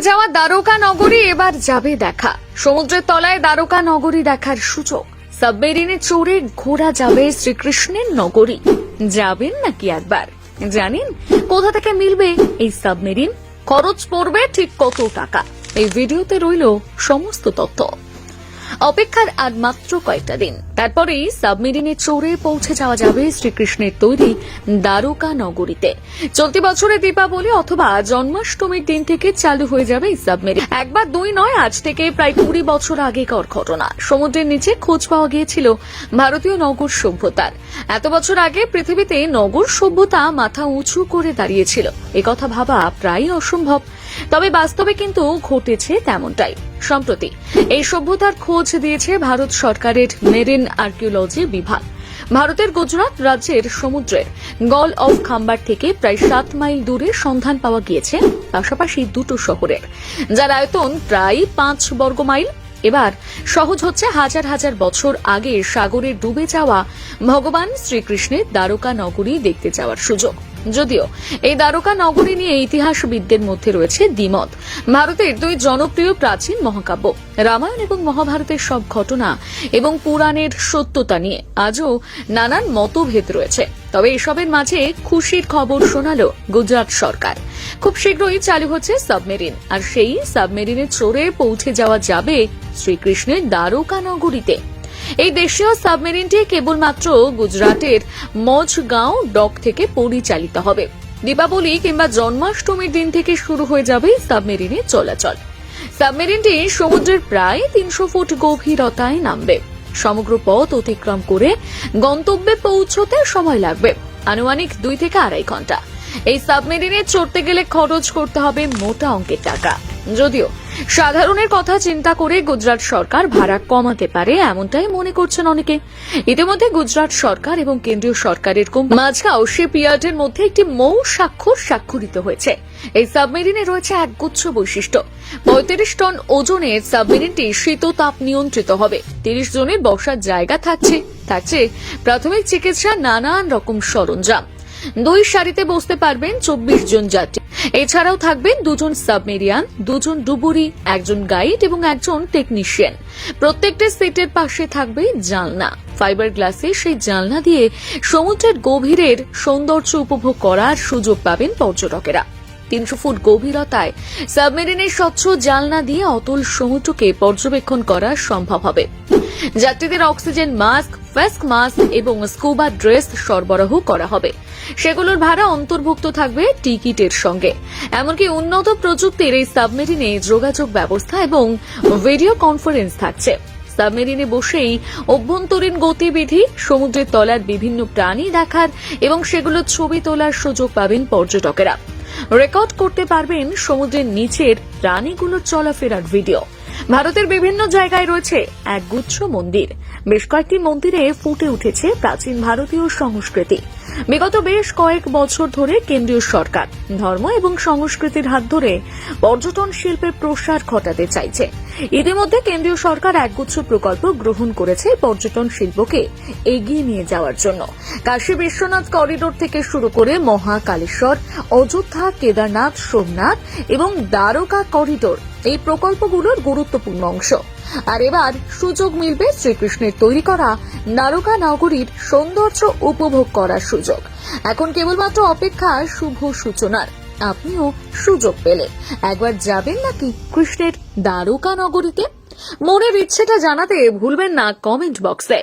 যাওয়া দ্বারকা নগরী এবার যাবে দেখা। সমুদ্রের তলায় দ্বারকা নগরী দেখার সুযোগ। সাবমেরিনে চড়ে ঘোরা যাবে শ্রীকৃষ্ণের নগরী। যাবেন নাকি একবার? জানেন, কোথা থেকে মিলবে এই সাবমেরিন? খরচ পড়বে ঠিক কত টাকা? এই ভিডিওতে রইল সমস্ত তথ্য। অপেক্ষার আর মাত্র কয়েকটা দিন। তারপরেই সাবমেরিনে চড়ে পৌঁছে যাওয়া যাবে শ্রীকৃষ্ণের তৈরি দ্বারকা নগরীতে। চলতি বছরে দীপাবলি অথবা জন্মাষ্টমীর দিন থেকে চালু হয়ে যাবে সাবমেরিন। একবার দুই নয়, আজ থেকে প্রায় কুড়ি বছর আগেকার ঘটনা। সমুদ্রের নিচে খোঁজ পাওয়া গিয়েছিল ভারতীয় নগর সভ্যতার। এত বছর আগে পৃথিবীতে নগর সভ্যতা মাথা উঁচু করে দাঁড়িয়েছিল। একথা ভাবা প্রায় অসম্ভব। তবে বাস্তবে কিন্তু ঘটেছে তেমনটাই। সম্প্রতি এই সভ্যতার খোঁজ দিয়েছে ভারত সরকারের মেরিন আর্কিওলজি বিভাগ। ভারতের গুজরাট রাজ্যের সমুদ্রের গল অফ খাম্বার থেকে প্রায় সাত মাইল দূরে সন্ধান পাওয়া গিয়েছে, পাশাপাশি দুটো শহরের। যার আয়তন প্রায় পাঁচ বর্গ মাইল। এবার সহজ হচ্ছে হাজার হাজার বছর আগে সাগরে ডুবে যাওয়া ভগবান শ্রীকৃষ্ণের দ্বারকা নগরী দেখতে যাওয়ার সুযোগ। যদিও এই দ্বারকা নগরী নিয়ে ইতিহাসবিদদের মধ্যে রয়েছে দ্বিমত। ভারতের দুই জনপ্রিয় প্রাচীন মহাকাব্য, রামায়ণ এবং মহাভারতের সব ঘটনা এবং পুরাণের সত্যতা নিয়ে আজও নানান মতভেদ রয়েছে। তবে এসবের মাঝে খুশির খবর শোনালো গুজরাট সরকার। খুব শীঘ্রই চালু হচ্ছে সাবমেরিন, আর সেই সাবমেরিনে চড়ে পৌঁছে যাওয়া যাবে শ্রীকৃষ্ণের দ্বারকা নগরীতে। এই দেশীয় সাবমেরিনটি কেবলমাত্র গুজরাটের মজগাঁও ডক থেকে পরিচালিত হবে। দীপাবলি কিংবা জন্মাষ্টমীর দিন থেকে শুরু হয়ে যাবে সাবমেরিনের চলাচল। সাবমেরিনটি সমুদ্রের প্রায় তিনশো ফুট গভীরতায় নামবে। সমগ্র পথ অতিক্রম করে গন্তব্যে পৌঁছতে সময় লাগবে। আনুমানিক দুই থেকে আড়াই ঘণ্টা। এই সাবমেরিনে চড়তে গেলে খরচ করতে হবে মোটা অঙ্কের টাকা। যদিও সাধারণের কথা চিন্তা করে গুজরাট সরকার ভাড়া কমাতে পারে এমনটাই মনে করছেন অনেকে। ইতিমধ্যে গুজরাট সরকার এবং কেন্দ্রীয় সরকারের মাঝখাও শিপইয়ার্ডের মধ্যে একটি মৌ স্বাক্ষর স্বাক্ষরিত হয়েছে। এই সাবমেরিনে রয়েছে একগুচ্ছ বৈশিষ্ট্য। পঁয়ত্রিশ টন ওজনের সাবমেরিনটি শীত তাপ নিয়ন্ত্রিত হবে। তিরিশ জনের বসার জায়গা থাকছে। থাকছে প্রাথমিক চিকিৎসা নানান রকম সরঞ্জাম। দুই সারিতে বসতে পারবেন চব্বিশ জন যাত্রী। এছাড়াও থাকবেন দুজন সাবমেরিয়ান, দুজন ডুবুরি, একজন গাইড এবং একজন টেকনিশিয়ান। প্রত্যেকটা সিটের পাশে থাকবে জানলা। ফাইবার গ্লাসে সেই জানলা দিয়ে সমুদ্রের গভীরের সৌন্দর্য উপভোগ করার সুযোগ পাবেন পর্যটকেরা। তিনশো ফুট গভীরতায় সাবমেরিনের স্বচ্ছ জালনা দিয়ে অতল সমুদ্রকে পর্যবেক্ষণ করা সম্ভব হবে। যাত্রীদের অক্সিজেন, মাস্ক ফেস মাস্ক এবং স্কুবা ড্রেস সরবরাহ করা হবে। সেগুলোর ভাড়া অন্তর্ভুক্ত থাকবে টিকিটের সঙ্গে। এমনকি উন্নত প্রযুক্তির এই সাবমেরিনে যোগাযোগ ব্যবস্থা এবং ভিডিও কনফারেন্স থাকছে। সাবমেরিনে বসেই অভ্যন্তরীণ গতিবিধি, সমুদ্রের তলার বিভিন্ন প্রাণী দেখার এবং সেগুলোর ছবি তোলার সুযোগ পাবেন পর্যটকেরা। রেকর্ড করতে পারবেন সমুদ্রের নিচের প্রাণীগুলোর চলাফেরার ভিডিও। ভারতের বিভিন্ন জায়গায় রয়েছে একগুচ্ছ মন্দির। বেশ কয়েকটি মন্দিরে ফুটে উঠেছে প্রাচীন ভারতীয় সংস্কৃতি। বিগত বেশ কয়েক বছর ধরে কেন্দ্রীয় সরকার, ধর্ম এবং সংস্কৃতির হাত ধরে পর্যটন শিল্পের প্রসার ঘটাতে চাইছে। ইতিমধ্যে কেন্দ্রীয় সরকার একগুচ্ছ প্রকল্প গ্রহণ করেছে পর্যটন শিল্পকে এগিয়ে নিয়ে যাওয়ার জন্য। কাশী বিশ্বনাথ করিডোর থেকে শুরু করে মহাকালেশ্বর, অযোধ্যা, কেদারনাথ, সোমনাথ এবং দ্বারকা করিডোর এই প্রকল্পগুলোর গুরুত্বপূর্ণ অংশ। আর এবার সুযোগ মিলবে শ্রীকৃষ্ণের তৈরি করা নারকা নগরীর সৌন্দর্য উপভোগ করার সুযোগ। এখন কেবলমাত্র অপেক্ষা শুভ সূচনার। আপনিও সুযোগ পেলে। একবার যাবেন নাকি কৃষ্ণের দ্বারকা নগরীতে? মনের ইচ্ছেটা জানাতে ভুলবেন না কমেন্ট বক্সে।